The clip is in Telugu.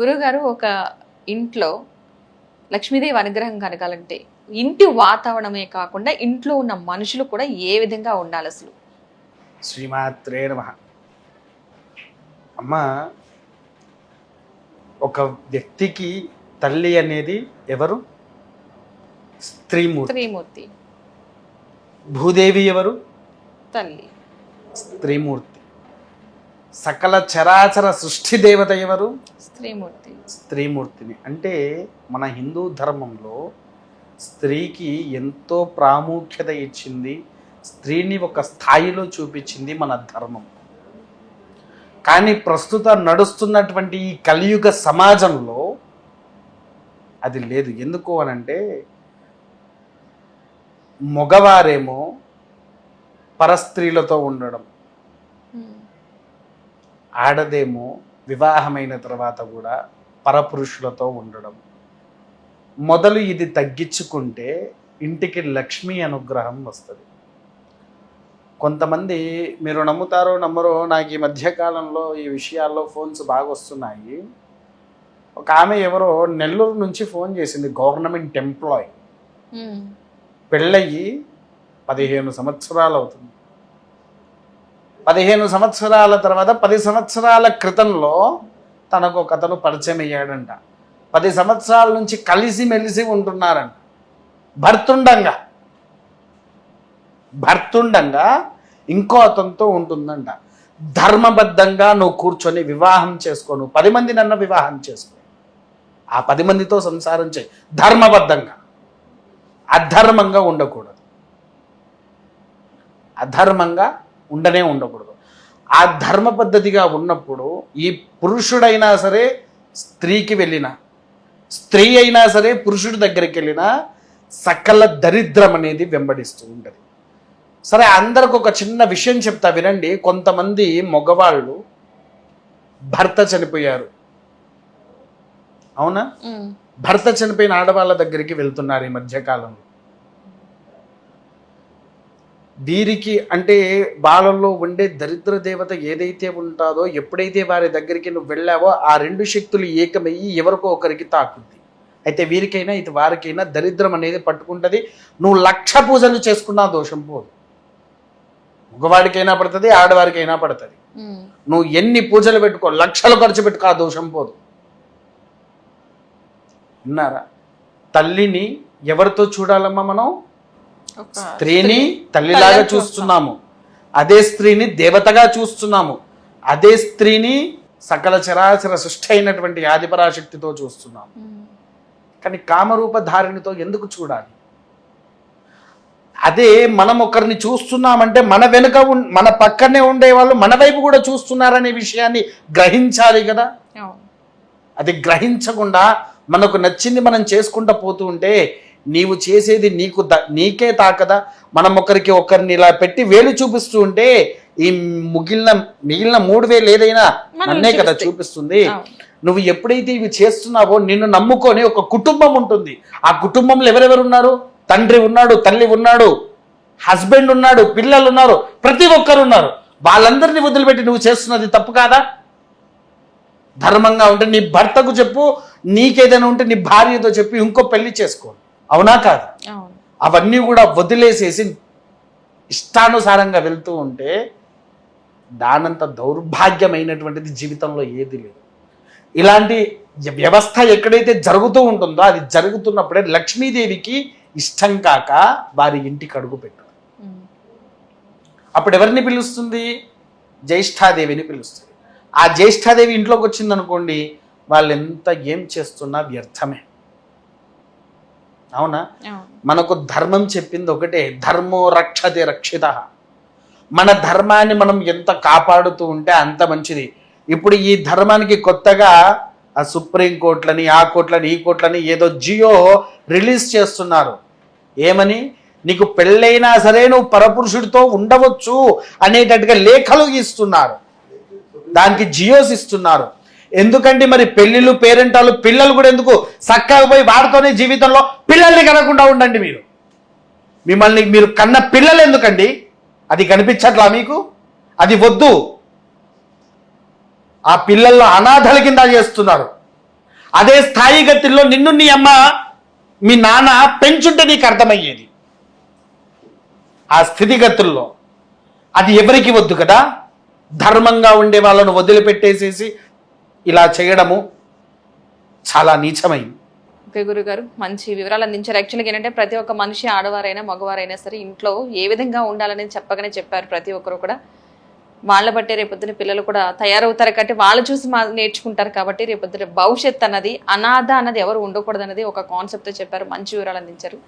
గురుగారు ఒక ఇంట్లో లక్ష్మీదేవి అనుగ్రహం కలగాలంటే ఇంటి వాతావరణమే కాకుండా ఇంట్లో ఉన్న మనుషులు కూడా ఏ విధంగా ఉండాలి అసలు? శ్రీమాత్రే నమ. అమ్మ ఒక వ్యక్తికి తల్లి అనేది ఎవరు? స్త్రీమూర్తి. స్త్రీమూర్తి. భూదేవి ఎవరు? తల్లి. స్త్రీమూర్తి. సకల చరాచర సృష్టి దేవత ఎవరు? స్త్రీమూర్తి. స్త్రీమూర్తిని. అంటే మన హిందూ ధర్మంలో స్త్రీకి ఎంతో ప్రాముఖ్యత ఇచ్చింది స్త్రీని ఒక స్థాయిలో చూపించింది మన ధర్మం. కానీ ప్రస్తుత నడుస్తున్నటువంటి ఈ కలియుగ సమాజంలో అది లేదు. ఎందుకు అనంటే మగవారేమో పరస్త్రీలతో ఉండడం. ఆడదేమో వివాహమైన తర్వాత కూడా పరపురుషులతో ఉండడం. మొదలు ఇది తగ్గించుకుంటే ఇంటికి లక్ష్మీ అనుగ్రహం వస్తుంది. కొంతమంది మీరు నమ్ముతారో నమ్మరో నాకు ఈ మధ్యకాలంలో ఈ విషయాల్లో ఫోన్స్ బాగా వస్తున్నాయి ఒక ఆమె ఎవరో నెల్లూరు నుంచి ఫోన్ చేసింది గవర్నమెంట్ ఎంప్లాయ్. ఉమ్. పెళ్ళయి పదిహేను సంవత్సరాలు అవుతుంది పదిహేను సంవత్సరాల తర్వాత పది సంవత్సరాల క్రితంలో తనకు ఒక అతను పరిచయం అయ్యాడంట. పది సంవత్సరాల నుంచి కలిసి మెలిసి ఉంటున్నారంట. భర్తుండంగా. భర్తుండంగా ఇంకో అతనితో ఉంటుందంట. ధర్మబద్ధంగా నువ్వు కూర్చొని వివాహం చేసుకోను. పది మంది నన్ను వివాహం చేసుకో. ఆ పది మందితో సంసారం చేయి. ధర్మబద్ధంగా. అధర్మంగా ఉండకూడదు. అధర్మంగా ఉండనే ఉండకూడదు. ఆ ధర్మ పద్ధతిగా ఉన్నప్పుడు ఈ పురుషుడైనా సరే స్త్రీకి వెళ్ళిన స్త్రీ అయినా సరే పురుషుడి దగ్గరికి వెళ్ళినా సకల దరిద్రం అనేది వెంబడిస్తూ ఉంటుంది. సరే అందరికి ఒక చిన్న విషయం చెప్తా వినండి. కొంతమంది మగవాళ్ళు భర్త చనిపోయారు. అవునా. భర్త చనిపోయిన ఆడవాళ్ళ దగ్గరికి వెళ్తున్నారు ఈ మధ్యకాలంలో. వీరికి అంటే వాళ్ళల్లో ఉండే దరిద్ర దేవత ఏదైతే ఉంటుందో ఎప్పుడైతే వారి దగ్గరికి నువ్వు వెళ్ళావో ఆ రెండు శక్తులు ఏకమయ్యి ఎవరికో ఒకరికి తాకుద్ది. అయితే వీరికైనా ఇది వారికైనా దరిద్రం అనేది పట్టుకుంటుంది. నువ్వు లక్ష పూజలు చేసుకున్నా దోషం పోదు. మగవాడికైనా పడుతుంది ఆడవారికైనా పడుతుంది. నువ్వు ఎన్ని పూజలు పెట్టుకో లక్షలు ఖర్చు పెట్టుకో ఆ దోషం పోదు. విన్నారా? తల్లిని ఎవరితో చూడాలమ్మా మనం? స్త్రీని తల్లిలాగా తల్లిలా చూస్తున్నాము. అదే స్త్రీని దేవతగా చూస్తున్నాము. అదే స్త్రీని సకల చరాచర సృష్టి అయినటువంటి ఆదిపరాశక్తితో చూస్తున్నాము. కానీ కామరూప ధారిణితో ఎందుకు చూడాలి? అదే మనం ఒకరిని చూస్తున్నామంటే మన వెనుక మన పక్కనే ఉండే వాళ్ళు మన వైపు కూడా చూస్తున్నారనే విషయాన్ని గ్రహించాలి కదా? అది గ్రహించకుండా మనకు నచ్చింది మనం చేసుకుంటా పోతూ ఉంటే నీవు చేసేది నీకు నీకే తాకదా? మనం ఒకరికి ఒకరిని ఇలా పెట్టి వేలు చూపిస్తూ ఉంటే ఈ ముగిలిన మిగిలిన మూడు వేలు ఏదైనా నన్నే కదా. చూపిస్తుంది. నువ్వు ఎప్పుడైతే ఇవి చేస్తున్నావో నిన్ను నమ్ముకొని ఒక కుటుంబం ఉంటుంది. ఆ కుటుంబంలో ఎవరెవరు ఉన్నారు? తండ్రి ఉన్నాడు తల్లి ఉన్నాడు హస్బెండ్ ఉన్నాడు పిల్లలు ఉన్నారు ప్రతి ఒక్కరు ఉన్నారు. వాళ్ళందరినీ వదిలిపెట్టి నువ్వు చేస్తున్నది తప్పు కాదా? ధర్మంగా ఉంటే నీ భర్తకు చెప్పు నీకేదైనా ఉంటే నీ భార్యతో చెప్పి ఇంకో పెళ్ళి చేసుకో. అవునా కాదా? అవును. అవన్నీ కూడా వదిలేసేసి ఇష్టానుసారంగా వెళ్తూ ఉంటే దానంత దౌర్భాగ్యమైనటువంటిది జీవితంలో ఏది లేదు. ఇలాంటి వ్యవస్థ ఎక్కడైతే జరుగుతూ ఉంటుందో అది జరుగుతున్నప్పుడే లక్ష్మీదేవికి ఇష్టం కాక వారి ఇంటికి అడుగు పెట్టు. అప్పుడు ఎవరిని పిలుస్తుంది? జ్యేష్ఠాదేవిని పిలుస్తుంది. ఆ జ్యేష్ఠాదేవి ఇంట్లోకి వచ్చింది అనుకోండి వాళ్ళు ఎంత ఏం చేస్తున్నా వ్యర్థమే. అవునా? మనకు ధర్మం చెప్పింది ఒకటే ధర్మో రక్షతే రక్షిత. మన ధర్మాన్ని మనం ఎంత కాపాడుతూ ఉంటే అంత మంచిది. ఇప్పుడు ఈ ధర్మానికి కొత్తగా ఆ సుప్రీం కోర్టులని ఆ కోర్టులని ఈ కోర్టులని ఏదో జియో రిలీజ్ చేస్తున్నారు. ఏమని? నీకు పెళ్ళైనా సరే నువ్వు పరపురుషుడితో ఉండవచ్చు అనేటట్టుగా లేఖలు ఇస్తున్నారు దానికి జియోస్ ఇస్తున్నారు. ఎందుకంటే మరి పెళ్ళిళ్ళు పేరెంటాలు పిల్లలు కూడా ఎందుకు చక్కగా పోయి వాడితోనే జీవితంలో పిల్లల్ని కనకుండా ఉండండి మీరు. మిమ్మల్ని మీరు కన్న పిల్లలు ఎందుకండి? అది కనిపించట్లా మీకు? అది వద్దు. ఆ పిల్లల్లో అనాథల కింద చేస్తున్నారు. అదే స్థాయిగతుల్లో నిన్ను నీ అమ్మ మీ నాన్న పెంచుంటే నీకు అర్థమయ్యేది. ఆ స్థితిగతుల్లో అది ఎవరికి వద్దు కదా? ధర్మంగా ఉండే వాళ్ళను వదిలిపెట్టేసేసి ఇలా చేయడము చాలా నీచమైంది. ఓకే గురుగారు మంచి వివరాలు అందించారు. యాక్చువల్గా ఏంటంటే ప్రతి ఒక్క మనిషి ఆడవారైనా మగవారైనా సరే ఇంట్లో ఏ విధంగా ఉండాలని చెప్పగానే చెప్పారు ప్రతి ఒక్కరు కూడా. వాళ్ళ బట్టే రేపొద్దున పిల్లలు కూడా తయారవుతారు కాబట్టి వాళ్ళు చూసి మా నేర్చుకుంటారు కాబట్టి రేపొద్దున భవిష్యత్ అన్నది అనాథ అన్నది ఎవరు ఉండకూడదు అన్నది ఒక కాన్సెప్ట్తో చెప్పారు. మంచి వివరాలు అందించారు.